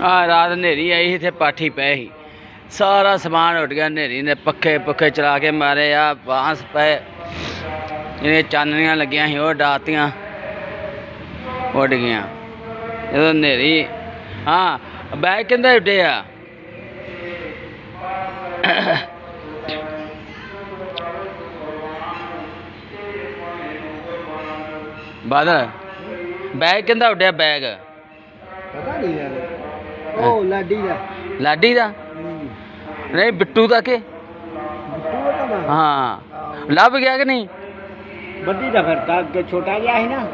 ਆ ਰਾਤ ਹਨੇਰੀ ਆਈ ਸੀ ਇੱਥੇ ਪਾਠੀ ਪਏ ਸੀ ਸਾਰਾ ਸਮਾਨ ਉੱਡ ਗਿਆ ਹਨੇਰੀ ਨੇ ਪੱਖੇ ਪੁੱਖੇ ਚਲਾ ਕੇ ਮਾਰੇ ਆ ਬਾਂਸ ਪਏ ਜਿਹੜੇ ਚਾਨਣੀਆਂ ਲੱਗੀਆਂ ਸੀ ਉਹ ਡਾਤੀਆਂ ਉੱਡ ਗਈਆਂ ਜਦੋਂ ਹਨੇਰੀ ਹਾਂ ਬੈਗ ਕਿੰਦਾ ਉੱਡਿਆ ਬਾਦਲ ਬੈਗ ਕਿੰਦਾ ਉੱਡਿਆ ਬੈਗ ਪਤਾ ਨਹੀਂ ਯਾਰ ਉਹ ਲਾਡੀ ਦਾ। ਲਾਡੀ ਦਾ? ਨਹੀਂ ਬਿੱਟੂ ਦਾ ਕਿ? ਹਾਂ। ਲੱਭ ਗਿਆ ਕਿ ਨਹੀਂ? ਬੱਦੀ ਦਾ ਫਿਰ ਤਾਂ ਅੱਗੇ ਛੋਟਾ ਜਿਹਾ ਸੀ ਨਾ।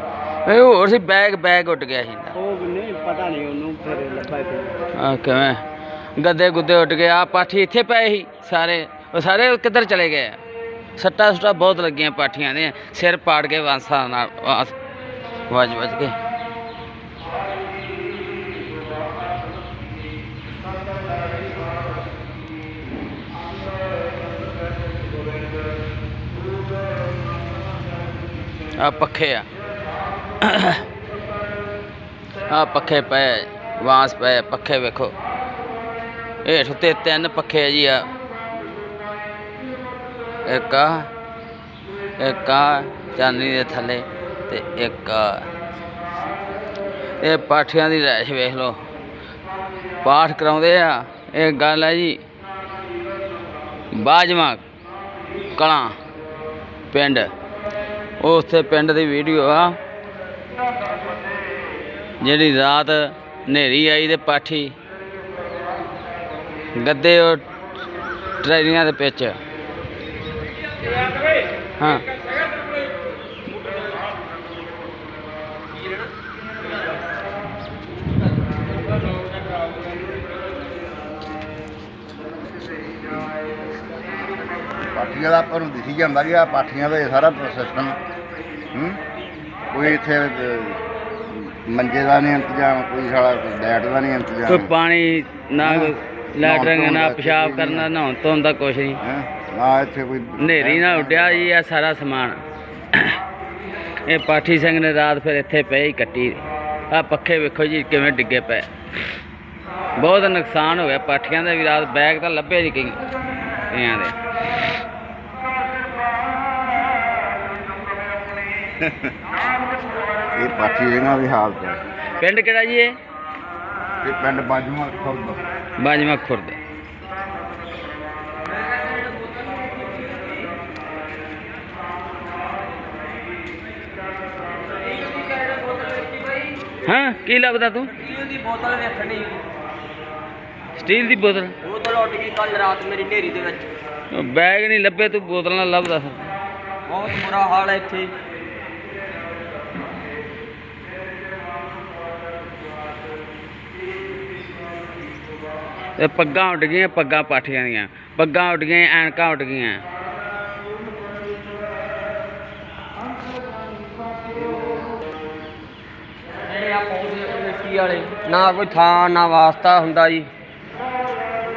ਇਹ ਹੋਰ ਸੀ ਬੈਗ ਬੈਗ ਉੱਡ ਗਿਆ ਸੀ। ਉਹ ਨਹੀਂ ਪਤਾ ਨਹੀਂ ਉਹਨੂੰ ਫਿਰ ਲੱਭਾ ਆ ਕਿਵੇਂ? ਗੱਦੇ ਗੁੱਦੇ ਉੱਡ ਗਏ ਆ ਪਾਠੀ ਇੱਥੇ ਪਏ ਸੀ ਸਾਰੇ। ਉਹ ਸਾਰੇ ਕਿੱਧਰ ਚਲੇ ਗਏ? ਸੱਟਾਂ ਸੁੱਟਾਂ ਬਹੁਤ ਲੱਗੀਆਂ ਪਾਠੀਆਂ ਦੇ ਸਿਰ ਪਾੜ ਕੇ ਵਾਂਸਾਂ ਨਾਲ ਵੱਜ ਵੱਜ ਕੇ। ਆ ਪੱਖੇ ਆ। ਆ ਪੱਖੇ ਪਏ, ਵਾਂਸ ਪਏ, ਪੱਖੇ ਵੇਖੋ। ਹੇਠ ਉੱਤੇ ਤਿੰਨ ਪੱਖੇ ਆ ਜੀ ਆ। ਇੱਕ ਆ ਇੱਕ ਆ ਚਾਂਦਨੀ ਦੇ ਥੱਲੇ ਤੇ ਇੱਕ ਆ। ਇਹ ਪਾਠੀਆਂ ਦੀ ਰਹਿਸ਼ ਵੇਖ ਲਓ। ਪਾਠ ਕਰਾਉਂਦੇ ਆ, ਇਹ ਗੱਲ ਹੈ ਜੀ। ਬਾਜਵਾ ਕਲਾਂ, ਪਿੰਡ। ਉਹ ਉੱਥੇ ਪਿੰਡ ਦੀ ਵੀਡੀਓ ਆ। ਜਿਹੜੀ ਰਾਤ ਹਨੇਰੀ ਆਈ ਤੇ ਪਾਠੀ ਗੱਦੇ ਉਹ ਟਰੈਲੀਆਂ ਦੇ ਵਿੱਚ। ਹਾਂ। ਪਾਠੀਆਂ ਦਾ ਆਪਾਂ ਨੂੰ ਦਿਖੀ ਜਾਂਦਾ ਕਿ ਆ ਪਾਠੀਆਂ ਦਾ ਇਹ ਸਾਰਾ ਸਿਸਟਮ ਹੂੰ? ਕੋਈ ਇੱਥੇ ਮੰਜੇ ਦਾ ਨਹੀਂ ਇੰਤਜ਼ਾਮ ਕੋਈ ਸਾਲਾ ਲਾਈਟ ਦਾ ਨਹੀਂ ਕੋਈ ਇੰਤਜ਼ਾਮ ਪਾਣੀ ਨਾ। ਕੋਈ ਲੈਟਰਿੰਗ ਨਾ ਪਿਸ਼ਾਬ ਕੋਈ ਕਰਨਾ ਨਹਾਉਣ ਧੋਣ ਦਾ ਕੁਛ ਨਹੀਂ? ਨਾ ਇੱਥੇ ਕੋਈ ਹਨੇਰੀ ਨਾਲ ਉੱਡਿਆ ਜੀ ਆ ਸਾਰਾ ਸਮਾਨ। ਇਹ ਪਾਠੀ ਸਿੰਘ ਨੇ ਰਾਤ ਫਿਰ ਇੱਥੇ ਪਏ ਹੀ ਕੱਟੀ। ਆ ਪੱਖੇ ਵੇਖੋ ਜੀ ਕਿਵੇਂ ਡਿੱਗੇ ਪਏ। ਬਹੁਤ ਨੁਕਸਾਨ ਹੋ ਗਿਆ ਪਾਠੀਆਂ ਦਾ ਵੀ ਰਾਤ ਬੈਗ ਤਾਂ ਲੱਭੇ ਨਹੀਂ ਕਈ ਕਈਆਂ ਦੇ। ਇਹ ਪਾਠੀ ਸਿੰਘਾਂ ਦੀ ਹਾਲਤ ਹੈ। ਪਿੰਡ ਕਿਹੜਾ ਜੀ ਇਹ? ਇਹ ਪਿੰਡ ਬਾਜੂਆਂ ਖੁਰਦ। ਬਾਜਵਾ ਖੁਰਦ। ਹਾਂ ਕੀ ਲੱਭਦਾ ਤੂੰ? ਸਟੀਲ ਦੀ ਬੋਤਲ ਵੇਖਣੀ ਸਟੀਲ ਦੀ ਬੋਤਲ? ਬੋਤਲ ਉੱਡ ਗਈ ਕੱਲ ਰਾਤ ਮੇਰੀ ਨੇਰੀ ਦੇ ਵਿੱਚ। ਬੈਗ ਨਹੀਂ ਲੱਭੇ ਤੂੰ ਬੋਤਲ ਨਾਲ ਲੱਭਦਾ। ਬਹੁਤ ਬੁਰਾ ਹਾਲ ਹੈ ਇੱਥੇ। ਇਹ ਪੱਗਾਂ ਉੱਡ ਗਈਆਂ, ਪੱਗਾਂ ਪਾਠੀਆਂ ਦੀਆਂ। ਪੱਗਾਂ ਉੱਡ ਗਈਆਂ, ਐਨਕਾਂ ਉੱਡ ਗਈਆਂ। ਨਾ ਕੋਈ ਥਾਂ, ਨਾ ਵਾਸਤਾ ਹੁੰਦਾ ਜੀ।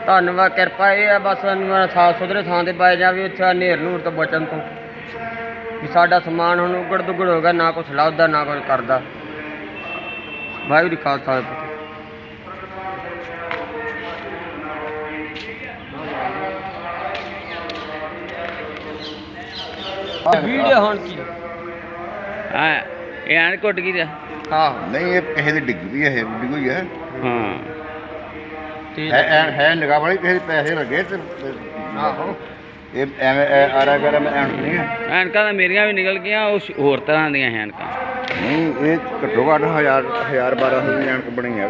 ਧੰਨਵਾਦ, ਕਿਰਪਾ ਇਹ ਆ, ਬਸ ਸਾਨੂੰ ਸਾਫ਼ ਸੁਥਰੇ ਥਾਂ ਤੇ ਪਾਇਆ ਜਾਵੇ, ਉੱਥੇ ਹਨੇਰ ਨੂਰ ਤੋਂ ਬਚਣ ਤੋਂ। ਵੀ ਸਾਡਾ ਸਮਾਨ ਹੁਣ ਉਗੜ ਦੁਗੜ ਹੋ ਗਿਆ, ਨਾ ਕੁਛ ਲੱਭਦਾ ਨਾ ਕੁਛ ਕਰਦਾ। ਵਾਹਿਗੁਰੂ ਖਾਲਸਾ ਵਾਹਿਗੁਰੂ ਜੀ ਕੀ ਫਤਿਹ। ਵੀਡੀਓ ਹੁਣ ਕੀ? ਆ ਇਹ ਐਨਕ ਉੱਡ ਗਈ ਆ। ਹਾਂ ਨਹੀਂ ਇਹ ਕਿਸੇ ਦੀ ਡਿੱਗ ਵੀ ਹੈ ਡਿੱਗ ਹੋਈ ਹੈ ਹਾਂ। ਤੇ ਹੈ ਐਨ- ਹੈ ਨਿਗਾਹ ਵਾਲੀ ਕਿਸੇ ਦੇ ਪੈਸੇ ਲੱਗੇ ਤੇ ਤੇ ਆਹੋ। ਇਹ ਐਵੇਂ ਐ- ਆਰਾ ਗਰਾ ਮੈਂ ਐਂਡ ਨਹੀਂ ਹੈ ਐਨਕਾਂ ਤਾਂ ਮੇਰੀਆਂ ਵੀ ਨਿਕਲ ਗਈਆਂ ਉਹ ਸ਼- ਹੋਰ ਤਰ੍ਹਾਂ ਦੀਆਂ ਐਨਕਾਂ। ਨਹੀਂ ਇਹ ਘੱਟੋ ਘੱਟ ਹਜ਼ਾਰ ਹਜ਼ਾਰ 1200 ਦੀ ਐਨਕ ਬਣੀ ਹੈ